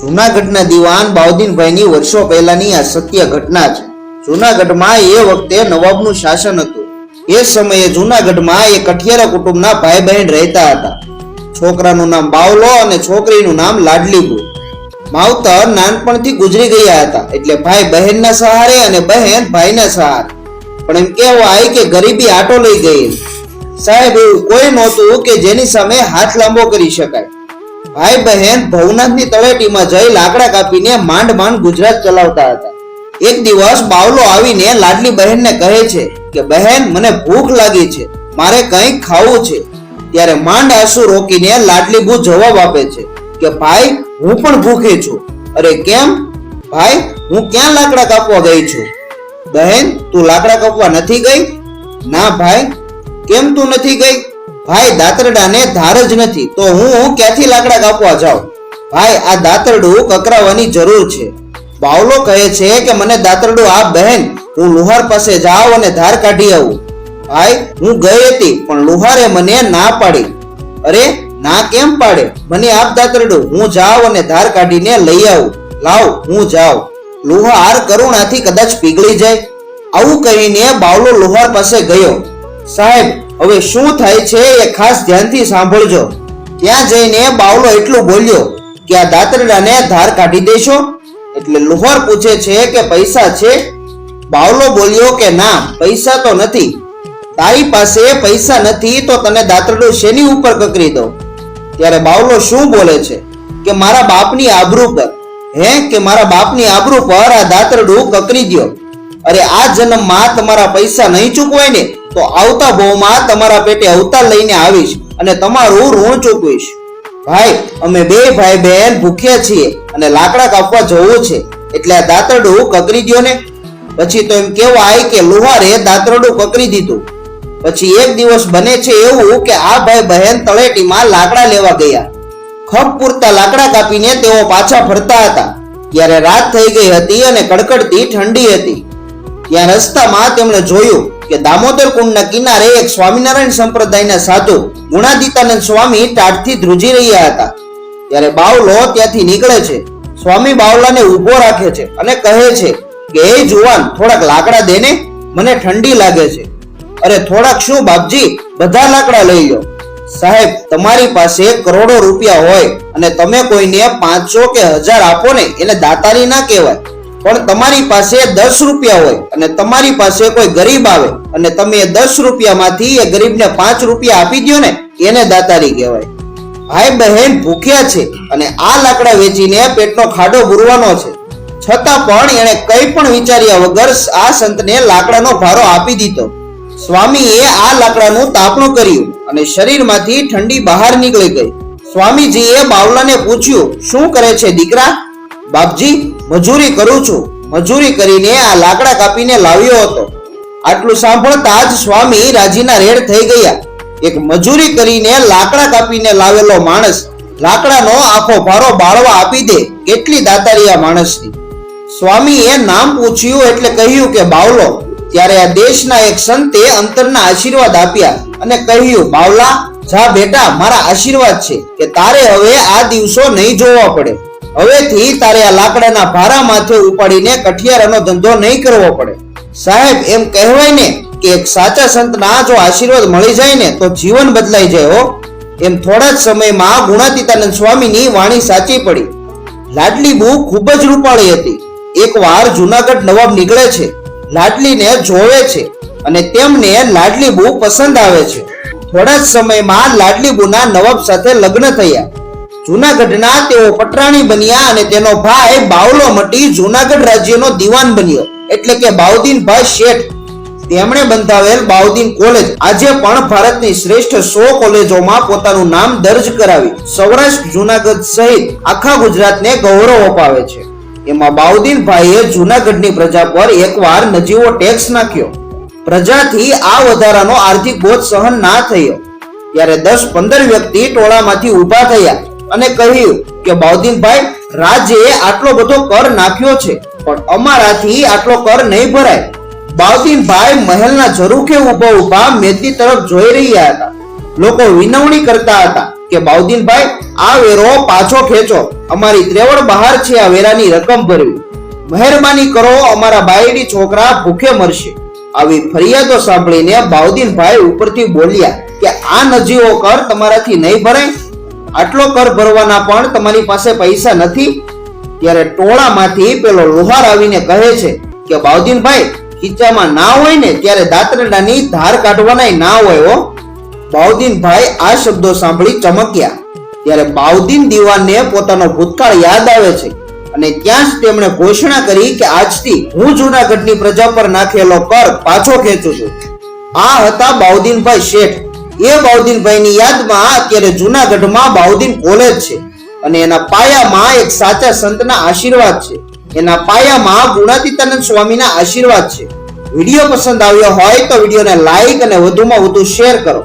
જૂનાગઢના દિવાન બાઉદીનભાઈની વર્ષો પહેલાની આ સત્ય ઘટના છે. જૂનાગઢમાં એ વખતે નવાબનું શાસન હતું. એ સમયે જૂનાગઢમાં એ કઠિયારા કુટુંબના ભાઈ બહેન રહેતા હતા. છોકરાનું નામ બાવલો અને છોકરીનું નામ લાડલીબુ. માવતર નાનપણથી ગુજરી ગયા હતા એટલે ભાઈ બહેનના સહારે અને બહેન ભાઈના સહારે. પણ એમ કહેવાય કે ગરીબી આટો લઈ ગઈ. સાહેબ, એવું કોઈ નહોતું કે જેની સામે હાથ લાંબો કરી શકાય. ભાઈ બહેન, ભવનાથની તળેટીમાં જઈ લાકડા કાપીને માંડ માંડ ગુજરાત ચલાવતા હતા. એક દિવસ બાવલો આવીને લાડલી બહેનને કહે છે કે, બહેન, મને ભૂખ લાગી છે. મારે કંઈક ખાવું છે. ત્યારે માંડ આંસુ રોકીને લાડલી બુ જવાબ આપે છે કે, ભાઈ, હું પણ ભૂખી છું. અરે કેમ? ભાઈ, હું ક્યાં લાકડા કાપવા ગઈ છું? બહેન, તું લાકડા કાપવા નથી ગઈ? ના ભાઈ, કેમ તું નથી ગઈ? ભાઈ, દાતરડાને ધાર જ નથી. તો હું ક્યાંથી લાકડા કાપવા જાઉં? ભાઈ, આ દાતરડું કકરાવવાની જરૂર છે. બાવલો કહે છે કે મને દાતરડું આ બહેન, હું લુહાર પાસે જાઉં અને ધાર કાઢી આવું. ભાઈ, હું ગઈ હતી, પણ લુહારે મને ના પાડી. અરે, ના કેમ પાડે? મને આપ દાતરડું, હું જાઉં અને ધાર કાઢીને લઈ આવું. લાવ, હું જાઉં. લુહાર કરુણાથી કદાચ પીગળી જાય. આવું કહીને બાવલો લુહાર પાસે ગયો. સાહેબ, હવે શું થાય છે એ ખાસ ધ્યાનથી સાંભળજો. ત્યાં જઈને બાવલો એટલું બોલ્યો કે આ દાતરડાને ધાર કાઢી દેશો. એટલે લુહાર પૂછે છે કે પૈસા છે? બાવલો બોલ્યો કે ના, પૈસા તો નથી. તારી પાસે પૈસા નથી તો તને દાતરડું શેની ઉપર કકરી દો ત્યારે બાવલો શું બોલે છે? કે મારા બાપની આબરૂ પર. હે, કે મારા બાપની આબરૂ પર આ દાતરડું કકરી દ્યો. અરે આ જન્મમાં તમારા પૈસા નહીં ચૂકવાય ને? તો આવતા ભાવમાં તમારા પેટે અવતાર લઈને આવીશ અને તમારું ઋણ ચૂકવીશ ભાઈ, અમે બે ભાઈ બહેન ભૂખ્યા છીએ અને લાકડા કાપવા જવું છે, એટલે આ દાંતરડું કકરી ગયો ને. પછી તો એમ કહેવાય કે લુહારે દાંતરડું કકરી દીધું. પછી એક દિવસ બને છે એવું કે આ ભાઈ બહેન તળેટીમાં લાકડા લેવા ગયા. ખપ પૂરતા લાકડા કાપીને તેઓ પાછા ફરતા હતા. ત્યારે રાત થઈ ગઈ હતી અને કડકડતી ઠંડી હતી. ત્યાં રસ્તામાં તેમણે જોયું કે દામોદર કુંડના કિનારે એક સ્વામિનારાયણ સંપ્રદાયના સાધુ ગુણાદિતાનંદ સ્વામી ટાઢથી ધ્રુજી રહ્યા હતા. ત્યારે બાવલો ત્યાંથી નીકળે છે. સ્વામી બાવલાને ઊભો રાખે છે અને કહે છે કે એ જુવાન, થોડાક લાકડા દેને મને ઠંડી લાગે છે. અરે, થોડાક શું, બાપજી? બધા લાકડા લઈ લો. સાહેબ, તમારી પાસે કરોડો રૂપિયા હોય અને તમે કોઈને પાંચસો કે હજાર આપો ને, એને દાતારી ના કહેવાય. પણ તમારી પાસે દસ રૂપિયા હોય અને તમારી પાસે કોઈ ગરીબ આવે અને તમે એ દસ રૂપિયામાંથી એ ગરીબને પાંચ રૂપિયા આપી દો ને, એને દાતારી કહેવાય. ભાઈ બહેન ભૂખ્યા છે અને આ લાકડા વેચીને પેટનો ખાડો ભૂરવાનો છે. છતાં પણ એણે કંઈ પણ વિચાર્યા વગર આ સંતને લાકડાનો ભારો આપી દીધો. સ્વામીએ આ લાકડાનું તાપણું કર્યું અને શરીરમાંથી ઠંડી બહાર નીકળી ગઈ. સ્વામીજીએ બાવલાને પૂછ્યું, શું કરે છે દીકરા? બાપજી મજૂરી કરું છું. મજૂરી કરીને આ લાકડા કાપીને લાવ્યો હતો. આટલું સાંભળતા જ સ્વામી રાજીના રેડ થઈ ગયા. એક મજૂરી કરીને લાકડા કાપીને લાવેલો માણસ લાકડાનો આખો ભારો બાળવા આપી દે કેટલી દાતારી માણસની. સ્વામીએ નામ પૂછ્યું એટલે કહ્યું કે, બાવલો, ત્યારે આ દેશના એક સંતે અંતરના આશીર્વાદ આપ્યા અને કહ્યું, બાવલા, જા બેટા, મારા આશીર્વાદ છે કે તારે હવે આ દિવસો નહીં જોવા પડે. હવેથી તારે આ લાકડાના ભારા માથે ઉપાડીને કઠિયારાનો ધંધો નહીં કરવો પડે. સાહેબ, એમ કહેવાય ને કે એક સાચા સંતના જો આશીર્વાદ મળી જાય ને તો જીવન બદલાઈ જાય હો. એમ થોડા જ સમયમાં ગુણાતીતાનંદ સ્વામીની વાણી સાચી પડી. લાડલી બહુ ખૂબ જ રૂપાળી હતી. એકવાર જુનાગઢ નવાબ નીકળે છે. લાડલીને જોવે છે અને તેમને લાડલી બહુ પસંદ આવે છે. થોડા જ સમયમાં લાડલી બુના નવાબ સાથે લગ્ન થયા. જુનાગઢના તેઓ પટરાણી બન્યા અને તેનો ભાઈ બાવલો મટી જુનાગઢ રાજ્યનો દિવાન બન્યો. એટલે કે બાઉદીનભાઈ શેઠ. તેમણે બંધાવેલ બાઉદીન કોલેજ. આજે પણ ભારતની શ્રેષ્ઠ સો કોલેજોમાં પોતાનું નામ દર્જ કરાવી સૌરાષ્ટ્ર, જુનાગઢ સહિત આખા ગુજરાતને ગૌરવ અપાવે છે. એમાં બાઉદ્દીનભાઈએ જુનાગઢની પ્રજા પર એકવાર નજીવો ટેક્સ નાખ્યો. પ્રજાથી આ વધારાનો આર્થિક બોજ સહન ના થયો. ત્યારે દસ પંદર વ્યક્તિ ટોળામાંથી ઊભા થયા. અને કહ્યું કે બાઉદીનભાઈ રાજ્યે આટલો બધો કર નાખ્યો છે, પણ અમારાથી આટલો કર નહીં ભરાય. બાઉદીનભાઈ મહેલના ઝરૂખે ઊભા ઊભા મેદની તરફ જોઈ રહ્યા હતા. લોકો વિનવણી કરતા હતા કે બાઉદીનભાઈ આ વેરો પાછો ખેંચો. અમારી ત્રેવડ બહાર છે આ વેરાની રકમ ભરવી. મહેરબાની કરો, અમારા બાયડી છોકરા ભૂખે મરશે. આવી ફરિયાદો સાંભળીને બાઉદીનભાઈ ઉપરથી બોલ્યા કે, આ નજીવો કર તમારાથી નહીં ભરાય. આટલો કર ભરવાના પણ તમારી પાસે પૈસા નથી. ત્યારે ટોળામાંથી પેલો લોહાર આવીને કહે છે કે બાઉદીનભાઈ ખીચામાં ના હોય ને, ત્યારે દાંતરડાની ધાર કાઢવાના ના હોય હો. બાઉદીનભાઈ આ શબ્દો સાંભળી ચમક્યા. ત્યારે બાઉદીન દીવાનને પોતાનો ભૂતકાળ યાદ આવે છે અને ત્યાં જ તેમણે ઘોષણા કરી કે, આજથી હું જૂનાગઢની પ્રજા પર નાખેલો કર પાછો ખેંચું છું. આ હતા બાઉદીનભાઈ શેઠ. એ બાઉદીનભાઈની યાદમાં અત્યારે જુનાગઢમાં બાઉદીન કોલેજ છે. અને એના પાયામાં એક સાચા સંતના આશીર્વાદ છે. એના પાયામાં ગુણાતીતાનંદ સ્વામીના આશીર્વાદ છે. વીડિયો પસંદ આવ્યો હોય તો વિડીયોને લાઈક અને વધુમાં વધુ શેર કરો.